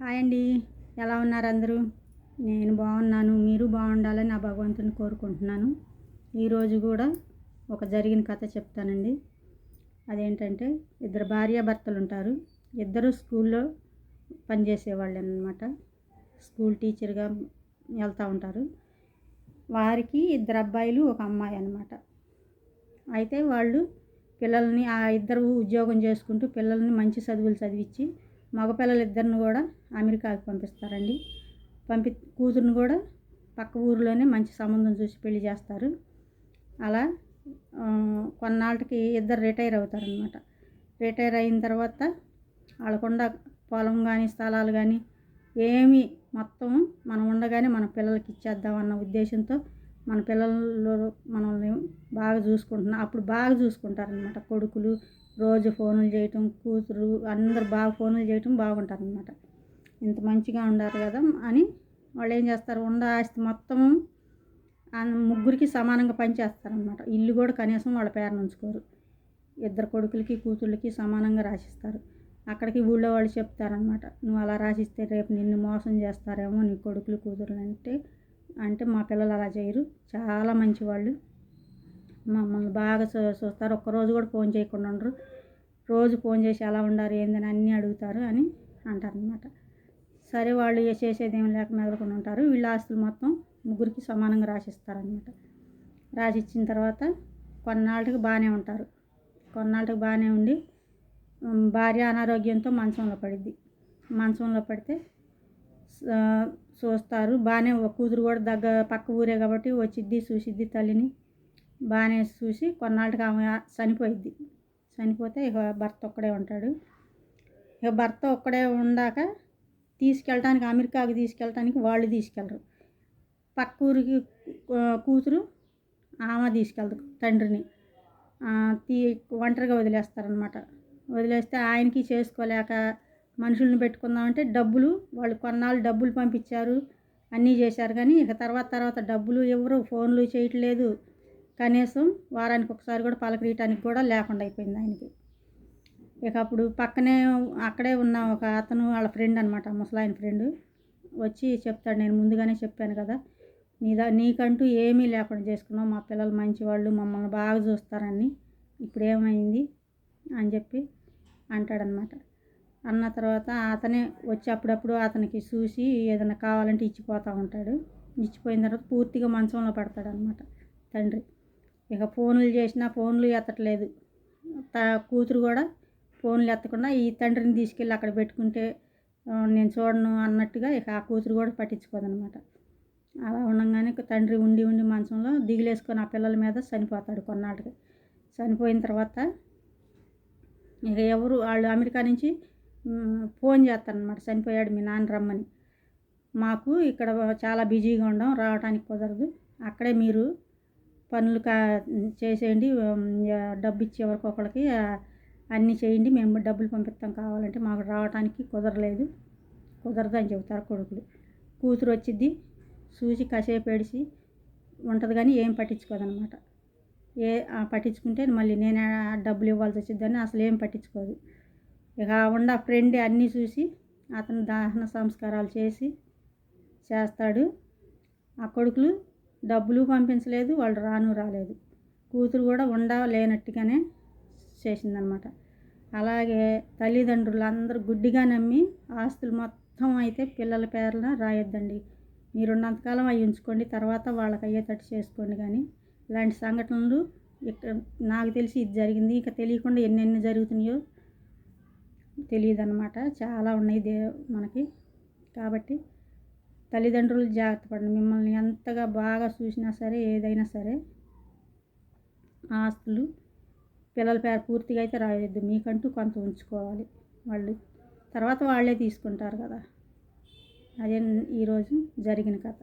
Hi అండి. ఎలా ఉన్నారు అందరూ? నేను బాగున్నాను. మీరు బాగుండాలని నా భగవంతుని కోరుకుంటున్నాను. ఈరోజు కూడా ఒక జరిగిన కథ చెప్తానండి. అదేంటంటే ఇద్దరు భార్యాభర్తలు ఉంటారు. ఇద్దరు స్కూల్లో పనిచేసేవాళ్ళు అనమాట స్కూల్ టీచర్గా వెళ్తూ ఉంటారు. వారికి ఇద్దరు అబ్బాయిలు ఒక అమ్మాయి అనమాట అయితే వాళ్ళు పిల్లల్ని ఆ ఇద్దరు ఉద్యోగం చేసుకుంటూ పిల్లల్ని మంచి చదువులు చదివించి మగపిల్లలు ఇద్దరిని కూడా అమెరికాకి పంపిస్తారండి. పంపి కూతురుని కూడా పక్క ఊరిలోనే మంచి సంబంధం చూసి పెళ్ళి చేస్తారు. అలా కొన్నాళ్ళకి ఇద్దరు రిటైర్ అవుతారనమాట రిటైర్ అయిన తర్వాత వాళ్ళకుండా పొలం కానీ స్థలాలు కానీ ఏమి మొత్తం మనం ఉండగానే మన పిల్లలకి ఇచ్చేద్దాం అన్న ఉద్దేశంతో మన పిల్లలు మనల్ని బాగా చూసుకుంటున్నా అప్పుడు బాగా చూసుకుంటారనమాట కొడుకులు రోజు ఫోన్లు చేయటం కూతురు అందరు బాగా ఫోన్లు చేయటం బాగుంటారనమాట ఇంత మంచిగా ఉండారు కదా అని వాళ్ళు ఏం చేస్తారు? ఉండ ఆస్తి మొత్తం ముగ్గురికి సమానంగా పనిచేస్తారనమాట ఇల్లు కూడా కనీసం వాళ్ళ పేరున ఉంచుకోరు. ఇద్దరు కొడుకులకి కూతుళ్ళకి సమానంగా రాసిస్తారు. అక్కడికి ఊళ్ళో వాళ్ళు చెప్తారనమాట నువ్వు అలా రాసిస్తే రేపు నిన్ను మోసం చేస్తారేమో నీ కొడుకులు కూతురు అంటే అంటే మా పిల్లలు అలా చేయరు. చాలా మంచి వాళ్ళు మమ్మల్ని బాగా చూ- చూస్తారు. ఒక్కరోజు కూడా ఫోన్ చేయకుండా ఉండరు. రోజు ఫోన్ చేసి ఎలా ఉండారు ఏందని అన్నీ అడుగుతారు అని అంటారనమాట సరే వాళ్ళు చేసేది ఏం లేక మెదలకుండా ఉంటారు. వీళ్ళ ఆస్తులు మొత్తం ముగ్గురికి సమానంగా రాసిస్తారనమాట రాసిచ్చిన తర్వాత కొన్నాళ్ళకి బాగానే ఉంటారు. కొన్నాళ్ళకి బాగానే ఉండి భార్య అనారోగ్యంతో మంచంలో పడిద్ది. మంచంలో పడితే చూస్తారు. బాగానే కూతురు కూడా దగ్గర పక్క ఊరే కాబట్టి వచ్చిద్ది చూసిద్ది తల్లిని. బాగానే చూసి కొన్నాళ్ళకి ఆమె చనిపోయిద్ది. చనిపోతే ఇక భర్త ఒక్కడే ఉంటాడు. ఇక భర్త ఒక్కడే ఉండాక తీసుకెళ్ళటానికి అమెరికాకి తీసుకెళ్ళటానికి వాళ్ళు తీసుకెళ్ళరు. పక్క ఊరికి కూతురు ఆమె తీసుకెళ్ళదు తండ్రిని. తీ ఒంటరిగా వదిలేస్తారనమాట వదిలేస్తే ఆయనకి చేసుకోలేక మనుషుల్ని పెట్టుకుందామంటే డబ్బులు వాళ్ళు కొన్నాళ్ళు డబ్బులు పంపించారు అన్నీ చేశారు. కానీ ఇక తర్వాత తర్వాత డబ్బులు ఎవరు ఫోన్లు చేయట్లేదు. కనీసం వారానికి ఒకసారి కూడా పలకరీయటానికి కూడా లేకుండా అయిపోయింది ఆయనకి. ఇక అప్పుడు పక్కనే అక్కడే ఉన్న ఒక అతను వాళ్ళ ఫ్రెండ్ అనమాట ముసలాయన ఫ్రెండ్ వచ్చి చెప్తాడు నేను ముందుగానే చెప్పాను కదా నీదా నీకంటూ ఏమీ లేకుండా చేసుకున్నావు మా పిల్లలు మంచివాళ్ళు మమ్మల్ని బాగా చూస్తారని ఇప్పుడు ఏమైంది? అని చెప్పి అంటాడనమాట అన్న తర్వాత అతనే వచ్చి అప్పుడప్పుడు అతనికి చూసి ఏదైనా కావాలంటే ఇచ్చిపోతూ ఉంటాడు. ఇచ్చిపోయిన తర్వాత పూర్తిగా మంచంలో పడతాడనమాట తండ్రి. ఇక ఫోన్లు చేసినా ఫోన్లు ఎత్తట్లేదు. త కూతురు కూడా ఫోన్లు ఎత్తకుండా ఈ తండ్రిని తీసుకెళ్ళి అక్కడ పెట్టుకుంటే నేను చూడను అన్నట్టుగా ఇక ఆ కూతురు కూడా పట్టించుకోదనమాట. అలా ఉండగానే తండ్రి ఉండి ఉండి మంచంలో దిగులేసుకొని ఆ పిల్లల మీద చనిపోతాడు కొన్నాళ్ళకి. చనిపోయిన తర్వాత ఇక ఎవరు వాళ్ళు అమెరికా నుంచి ఫోన్ చేస్తారనమాట. చనిపోయాడు మీ నాన్న రమ్మని. మాకు ఇక్కడ చాలా బిజీగా ఉండం రావడానికి కుదరదు. అక్కడే మీరు పనులు కా చేసేయండి. డబ్బు ఇచ్చి ఎవరికొకరికి అన్నీ చేయండి. మేము డబ్బులు పంపిస్తాం కావాలంటే మాకు రావడానికి కుదరలేదు. కుదరదని చెబుతారు కొడుకులు. కూతురు వచ్చిద్ది చూసి కాసేపు ఏడిసి ఉంటుంది కానీ ఏం పట్టించుకోదనమాట. ఏ ఆ, పట్టించుకుంటే మళ్ళీ నేనే ఆ డబ్బులు ఇవ్వాల్సి వచ్చిద్దని అసలు ఏం పట్టించుకోదు. ఇక ఉన్న ఫ్రెండ్ అన్నీ చూసి అతను దహన సంస్కారాలు చేసి చేస్తాడు. ఆ కొడుకులు డబ్బులు పంపించలేదు వాళ్ళు రాను రాలేదు. కూతురు కూడా ఉండలేనట్టుగానే చేసిందనమాట. అలాగే తల్లిదండ్రులు అందరూ గుడ్డిగా నమ్మి ఆస్తులు మొత్తం అయితే పిల్లల పేర్ల రాయొద్దండి. మీరున్నంతకాలం అవి ఉంచుకోండి తర్వాత వాళ్ళకి అయ్యేటట్టు చేసుకోండి కానీ ఇలాంటి సంఘటనలు ఇక్కడ నాకు తెలిసి ఇది జరిగింది. ఇంకా తెలియకుండా ఎన్నెన్ని జరుగుతున్నాయో తెలియదు అనమాట చాలా ఉన్నాయి దే మనకి. కాబట్టి తల్లిదండ్రులు జాగ్రత్త పడండి. మిమ్మల్ని ఎంతగా బాగా చూసినా సరే ఏదైనా సరే ఆస్తులు పిల్లల పేరు పూర్తిగా అయితే రాయొద్దు. మీకంటూ కొంత ఉంచుకోవాలి. వాళ్ళు తర్వాత వాళ్ళే తీసుకుంటారు కదా. అదే ఈరోజు జరిగిన కథ.